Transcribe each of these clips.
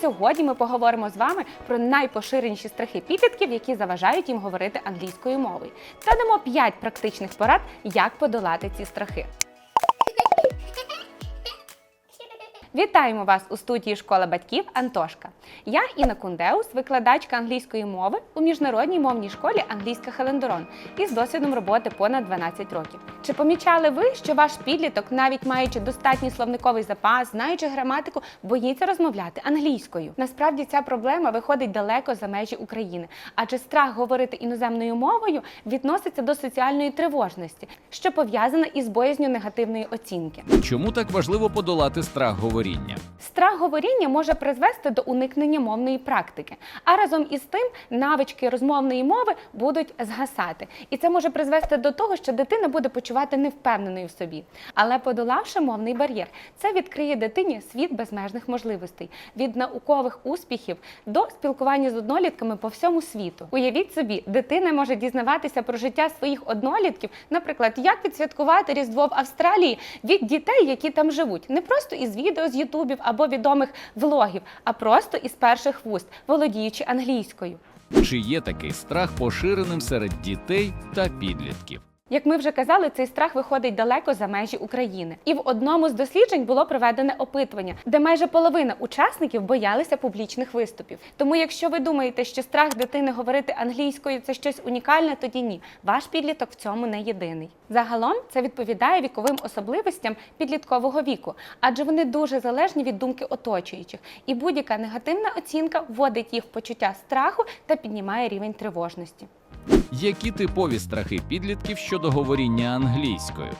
Сьогодні ми поговоримо з вами про найпоширеніші страхи підлітків, які заважають їм говорити англійською мовою, та дамо 5 практичних порад, як подолати ці страхи. Вітаємо вас у студії школа батьків Антошка. Я Інна Кундеус, викладачка англійської мови у міжнародній мовній школі Англійська Хелендорон із досвідом роботи понад 12 років. Чи помічали ви, що ваш підліток, навіть маючи достатній словниковий запас, знаючи граматику, боїться розмовляти англійською? Насправді ця проблема виходить далеко за межі України, адже страх говорити іноземною мовою відноситься до соціальної тривожності, що пов'язана із боязню негативної оцінки. Чому так важливо подолати страх говоріння? Страх говоріння може призвести до уникнення мовної практики, а разом із тим навички розмовної мови будуть згасати. І це може призвести до того, що дитина буде почувати невпевненою в собі. Але подолавши мовний бар'єр, це відкриє дитині світ безмежних можливостей від наукових успіхів до спілкування з однолітками по всьому світу. Уявіть собі, дитина може дізнаватися про життя своїх однолітків, наприклад, як відсвяткувати Різдво в Австралії від дітей, які там живуть, не просто із відео з Ютубів або відомих влогів, а просто із перших вуст, володіючи англійською. Чи є такий страх поширеним серед дітей та підлітків? Як ми вже казали, цей страх виходить далеко за межі України. І в одному з досліджень було проведене опитування, де майже половина учасників боялися публічних виступів. Тому, якщо ви думаєте, що страх дитини говорити англійською це щось унікальне, тоді ні. Ваш підліток в цьому не єдиний. Загалом це відповідає віковим особливостям підліткового віку, адже вони дуже залежні від думки оточуючих, і будь-яка негативна оцінка вводить їх в почуття страху та піднімає рівень тривожності. Які типові страхи підлітків щодо говоріння англійською?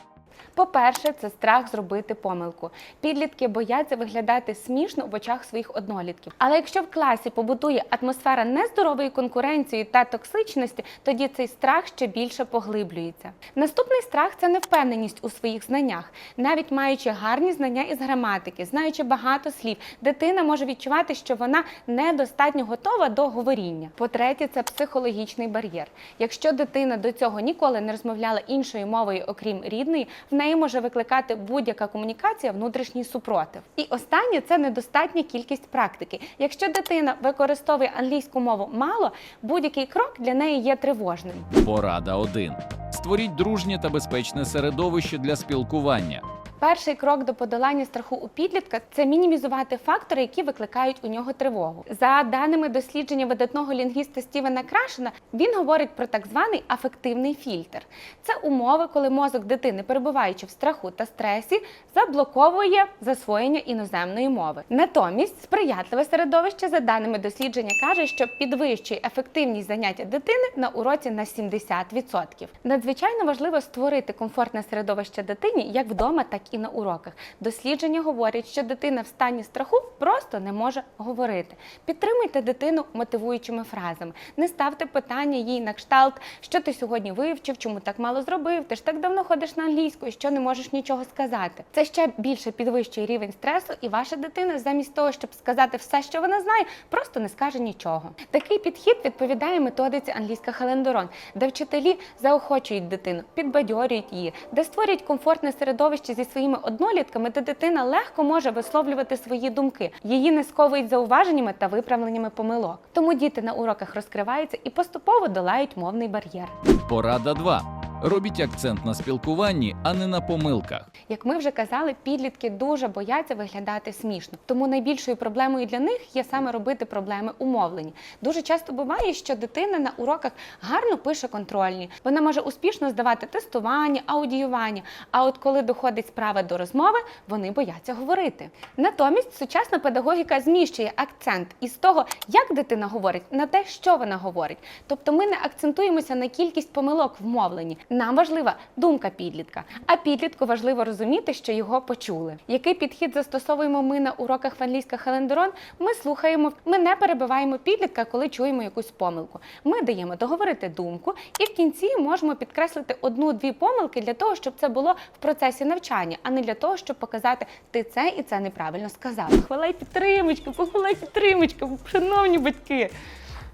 По-перше, це страх зробити помилку. Підлітки бояться виглядати смішно в очах своїх однолітків. Але якщо в класі побутує атмосфера нездорової конкуренції та токсичності, тоді цей страх ще більше поглиблюється. Наступний страх це невпевненість у своїх знаннях. Навіть маючи гарні знання із граматики, знаючи багато слів, дитина може відчувати, що вона недостатньо готова до говоріння. По-третє, це психологічний бар'єр. Якщо дитина до цього ніколи не розмовляла іншою мовою, окрім рідної, в неї може викликати будь-яка комунікація внутрішній супротив. І останнє це недостатня кількість практики. Якщо дитина використовує англійську мову мало, будь-який крок для неї є тривожним. Порада 1. Створіть дружнє та безпечне середовище для спілкування. Перший крок до подолання страху у підлітка це мінімізувати фактори, які викликають у нього тривогу. За даними дослідження видатного лінгвіста Стівена Крашена, він говорить про так званий афективний фільтр. Це умови, коли мозок дитини, перебуваючи в страху та стресі, заблоковує засвоєння іноземної мови. Натомість сприятливе середовище, за даними дослідження, каже, що підвищує ефективність заняття дитини на уроці на 70%. Надзвичайно важливо створити комфортне середовище дитині як вдома, так і на уроках. Дослідження говорять, що дитина в стані страху просто не може говорити. Підтримуйте дитину мотивуючими фразами. Не ставте питання їй на кшталт, що ти сьогодні вивчив, чому так мало зробив, ти ж так давно ходиш на англійську, що не можеш нічого сказати. Це ще більше підвищує рівень стресу, і ваша дитина, замість того, щоб сказати все, що вона знає, просто не скаже нічого. Такий підхід відповідає методиці англійська Хелендорон, де вчителі заохочують дитину, підбадьорюють її, де створюють комфортне середовище зі своїми однолітками, де дитина легко може висловлювати свої думки. Її не сковують зауваженнями та виправленнями помилок. Тому діти на уроках розкриваються і поступово долають мовний бар'єр. Порада 2. Робіть акцент на спілкуванні, а не на помилках. Як ми вже казали, підлітки дуже бояться виглядати смішно. Тому найбільшою проблемою для них є саме робити проблеми у мовленні. Дуже часто буває, що дитина на уроках гарно пише контрольні. Вона може успішно здавати тестування, аудіювання. А от коли доходить справа до розмови, вони бояться говорити. Натомість сучасна педагогіка зміщує акцент із того, як дитина говорить, на те, що вона говорить. Тобто ми не акцентуємося на кількість помилок в мовленні. Нам важлива думка підлітка, а підлітку важливо розуміти, що його почули. Який підхід застосовуємо ми на уроках в англійська Хелендерон? Ми слухаємо, ми не перебиваємо підлітка, коли чуємо якусь помилку. Ми даємо договорити думку, і в кінці можемо підкреслити одну-дві помилки для того, щоб це було в процесі навчання, а не для того, щоб показати, ти це і це неправильно сказав. Хвалай підтримочка, похвалай підтримочка, шановні батьки.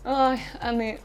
Ой, а не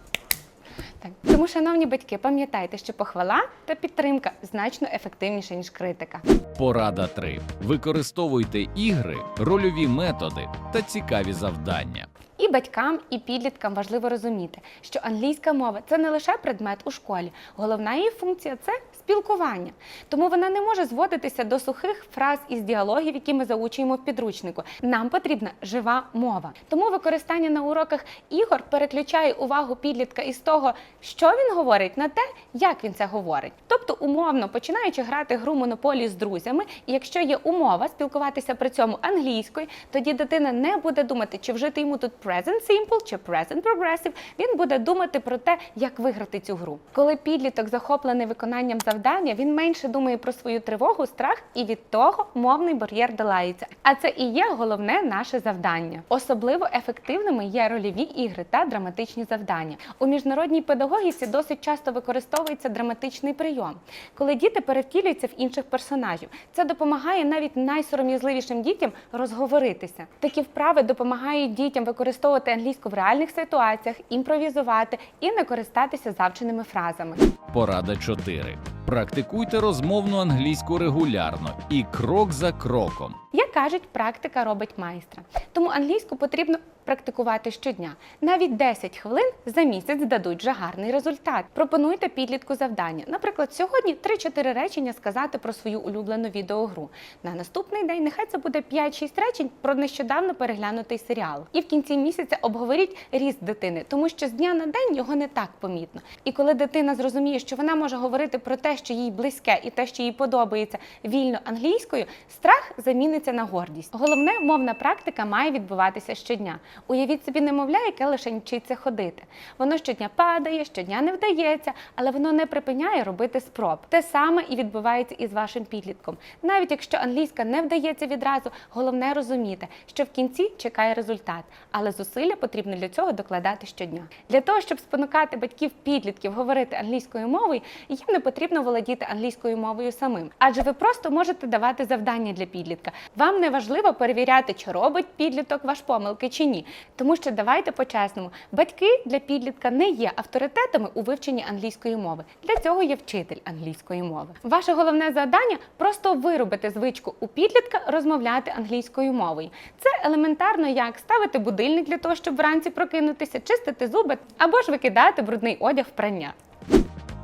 Так. Тому, шановні батьки, пам'ятайте, що похвала та підтримка значно ефективніша, ніж критика. Порада 3. Використовуйте ігри, рольові методи та цікаві завдання. І батькам, і підліткам важливо розуміти, що англійська мова це не лише предмет у школі. Головна її функція це спілкування. Тому вона не може зводитися до сухих фраз із діалогів, які ми заучуємо в підручнику. Нам потрібна жива мова. Тому використання на уроках ігор переключає увагу підлітка із того, що він говорить, на те, як він це говорить. Тобто, умовно починаючи грати гру монополію з друзями, і якщо є умова спілкуватися при цьому англійською, тоді дитина не буде думати, чи вжити йому тут present simple чи present progressive. Він буде думати про те, як виграти цю гру. Коли підліток захоплений виконанням завдання, він менше думає про свою тривогу, страх, і від того мовний бар'єр долається. А це і є головне наше завдання. Особливо ефективними є рольові ігри та драматичні завдання. У міжнародній педагогіці досить часто використовується драматичний прийом, коли діти перевтілюються в інших персонажів. Це допомагає навіть найсором'язливішим дітям розговоритися. Такі вправи допомагають дітям використовувати англійську в реальних ситуаціях, імпровізувати і не користатися завченими фразами. Порада 4. Практикуйте розмовну англійську регулярно і крок за кроком. Як кажуть, практика робить майстра. Тому англійську потрібно практикувати щодня. Навіть 10 хвилин за місяць дадуть вже гарний результат. Пропонуйте підлітку завдання. Наприклад, сьогодні 3-4 речення сказати про свою улюблену відеогру. На наступний день нехай це буде 5-6 речень про нещодавно переглянутий серіал. І в кінці місяця обговоріть ріст дитини, тому що з дня на день його не так помітно. І коли дитина зрозуміє, що вона може говорити про те, що їй близьке, і те, що їй подобається вільно англійською, страх заміниться на гордість. Головне, мовна практика має відбуватися щодня. Уявіть собі немовля, яке лише вчиться ходити. Воно щодня падає, щодня не вдається, але воно не припиняє робити спроб. Те саме і відбувається із вашим підлітком. Навіть якщо англійська не вдається відразу, головне розуміти, що в кінці чекає результат, але зусилля потрібно для цього докладати щодня. Для того, щоб спонукати батьків підлітків говорити англійською мовою, їм не потрібно володіти англійською мовою самим, адже ви просто можете давати завдання для підлітка. Вам не важливо перевіряти, чи робить підліток ваш помилки чи ні. Тому що давайте по-чесному, батьки для підлітка не є авторитетами у вивченні англійської мови. Для цього є вчитель англійської мови. Ваше головне завдання просто виробити звичку у підлітка розмовляти англійською мовою. Це елементарно як ставити будильник для того, щоб вранці прокинутися, чистити зуби або ж викидати брудний одяг в прання.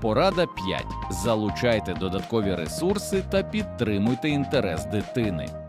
Порада 5. Залучайте додаткові ресурси та підтримуйте інтерес дитини.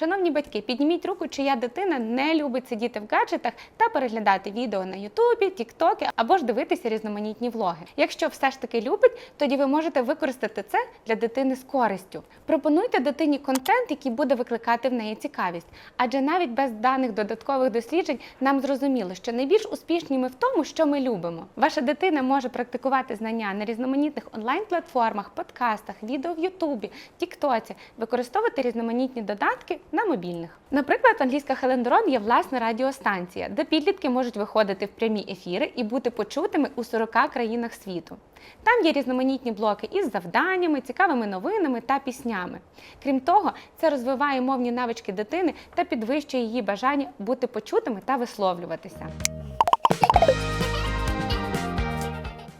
Шановні батьки, підніміть руку, чия дитина не любить сидіти в гаджетах та переглядати відео на Ютубі, Тіктоки або ж дивитися різноманітні влоги. Якщо все ж таки любить, тоді ви можете використати це для дитини з користю. Пропонуйте дитині контент, який буде викликати в неї цікавість. Адже навіть без даних додаткових досліджень нам зрозуміло, що найбільш успішні ми в тому, що ми любимо. Ваша дитина може практикувати знання на різноманітних онлайн-платформах, подкастах, відео в Ютубі, Тіктоці, використовувати різноманітні додатки на мобільних. Наприклад, англійська Хелендерон є власна радіостанція, де підлітки можуть виходити в прямі ефіри і бути почутими у 40 країнах світу. Там є різноманітні блоки із завданнями, цікавими новинами та піснями. Крім того, це розвиває мовні навички дитини та підвищує її бажання бути почутими та висловлюватися.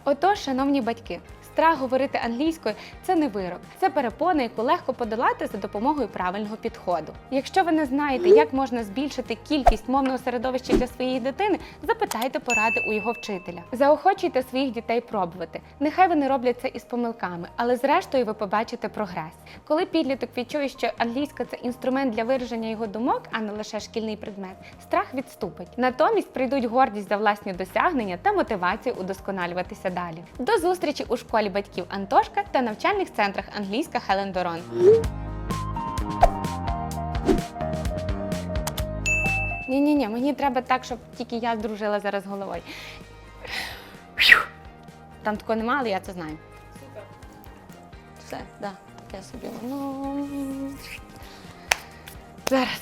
Отож, шановні батьки, страх говорити англійською це не вирок, це перепона, яку легко подолати за допомогою правильного підходу. Якщо ви не знаєте, як можна збільшити кількість мовного середовища для своєї дитини, запитайте поради у його вчителя. Заохочуйте своїх дітей пробувати. Нехай вони роблять це із помилками, але зрештою ви побачите прогрес. Коли підліток відчує, що англійська це інструмент для вираження його думок, а не лише шкільний предмет, страх відступить. Натомість прийдуть гордість за власні досягнення та мотивацію удосконалюватися далі. До зустрічі у школі батьків Антошка та навчальних центрах англійська Хелен Дорон. Ні, ні, ні, мені треба так, щоб тільки я здружила зараз головою. Там такого нема, але я це знаю. Супер. Все, да. Я собі ну. Зараз.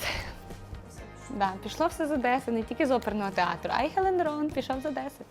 Да, пішло все з Одеси, не тільки з оперного театру, а й Хелен Рон пішов з Одеси.